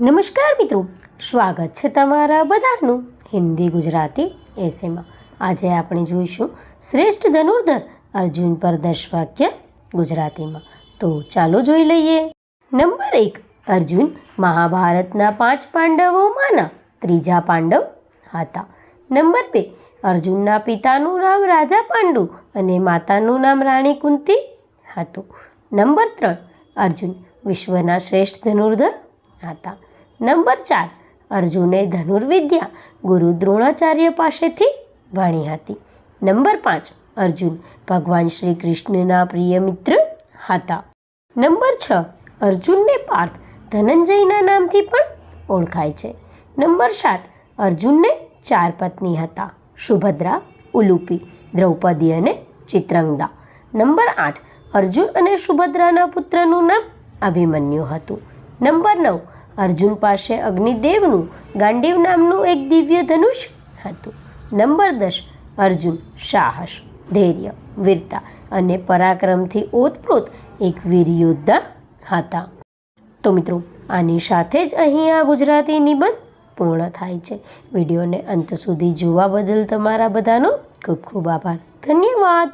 નમસ્કાર મિત્રો. સ્વાગત છે તમારા બધાનું હિન્દી ગુજરાતી એસેમાં આજે આપણે જોઈશું શ્રેષ્ઠ ધનુર્ધર અર્જુન પર દસ વાક્ય ગુજરાતીમાં. તો ચાલો જોઈ લઈએ. નંબર એક, અર્જુન મહાભારતના પાંચ પાંડવોમાંના ત્રીજા પાંડવ હતા. નંબર બે, અર્જુનના પિતાનું નામ રાજા પાંડુ અને માતાનું નામ રાણી કુંતી હતું. નંબર ત્રણ, અર્જુન વિશ્વના શ્રેષ્ઠ ધનુર્ધર હતા. નંબર ચાર, અર્જુને ધનુર્વિદ્યા ગુરુ દ્રોણાચાર્ય પાસેથી ભણી હતી. નંબર પાંચ, અર્જુન ભગવાન શ્રી કૃષ્ણના પ્રિય મિત્ર હતા. નંબર છ, અર્જુનને પાર્થ ધનંજયના નામથી પણ ઓળખાય છે. નંબર સાત, અર્જુનને ચાર પત્ની હતા, સુભદ્રા, ઉલુપી, દ્રૌપદી અને ચિત્રંગદા. નંબર આઠ, અર્જુન અને સુભદ્રાના પુત્રનું નામ અભિમન્યુ હતું. નંબર નવ અર્જુન પાસે અગ્નિદેવનું, ગાંડીવ નામનું એક દિવ્ય ધનુષ હતું. નંબર દસ, અર્જુન, સાહસ, ધૈર્ય, વીરતા અને પરાક્રમથી ઓતપ્રોત એક વીર યોદ્ધા હતા. તો મિત્રો, આની સાથે જ અહીં આ ગુજરાતી નિબંધ પૂર્ણ થાય છે. વિડીયોને અંત સુધી જોવા બદલ તમારા બધાનો ખૂબ ખૂબ આભાર. ધન્યવાદ.